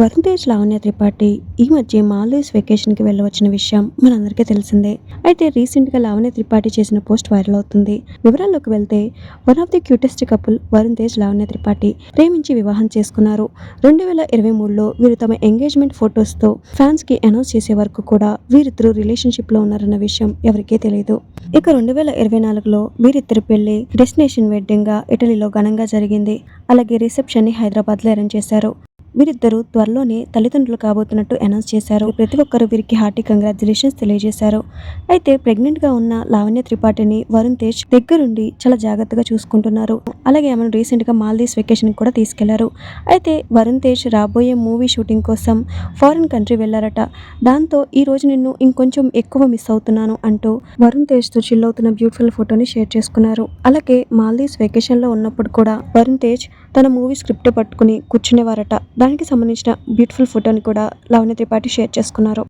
వరుణ్ తేజ్ లావణ్య త్రిపాఠి ఈ మధ్య మాల్దీవ్స్ వెకేషన్కి వెళ్ళవచ్చిన విషయం మనందరికీ తెలిసిందే. అయితే రీసెంట్గా లావణ్య త్రిపాఠి చేసిన పోస్ట్ వైరల్ అవుతుంది. వివరాల్లోకి వెళ్తే one of the cutest couple Varun Tej Lavanya Tripathi ప్రేమించి వివాహం చేసుకున్నారు. రెండు వేల ఇరవై మూడులో వీరు తమ ఎంగేజ్మెంట్ ఫొటోస్తో ఫ్యాన్స్కి అనౌన్స్ చేసే వరకు కూడా వీరిద్దరూ రిలేషన్షిప్లో ఉన్నారన్న విషయం ఎవరికీ తెలియదు ఇక రెండు వేల ఇరవై నాలుగులో వీరిద్దరి పెళ్ళి డెస్టినేషన్ వెడ్డింగ్గా ఇటలీలో ఘనంగా జరిగింది. అలాగే రిసెప్షన్ని అరేంజ్ చేశారు. వీరిద్దరూ త్వరలోనే తల్లిదండ్రులు కాబోతున్నట్టు అనౌన్స్ చేశారు. ప్రతి ఒక్కరూ వీరికి హార్టీ కంగ్రాచులేషన్స్ తెలియజేశారు. అయితే ప్రెగ్నెంట్గా ఉన్న లావణ్య త్రిపాఠిని వరుణ్ తేజ్ దగ్గరుండి చాలా జాగ్రత్తగా చూసుకుంటున్నారు. అలాగే ఆమెను రీసెంట్గా మాల్దీవ్స్ వెకేషన్ కూడా తీసుకెళ్ళారు. అయితే వరుణ్ తేజ్ రాబోయే మూవీ షూటింగ్ కోసం ఫారిన్ కంట్రీ వెళ్ళారట. దాంతో ఈ రోజు నిన్ను ఇంకొంచెం ఎక్కువ మిస్ అవుతున్నాను అంటూ వరుణ్ తేజ్తో చిల్ అవుతున్న బ్యూటిఫుల్ ఫోటోని షేర్ చేసుకున్నారు. అలాగే మాల్దీవ్స్ వెకేషన్లో ఉన్నప్పుడు కూడా వరుణ్ తేజ్ తన మూవీ స్క్రిప్ట్ పట్టుకుని కూర్చునేవారట. దానికి సంబంధించిన బ్యూటిఫుల్ ఫోటోని కూడా లావణ్య త్రిపాఠి షేర్ చేసుకున్నారు.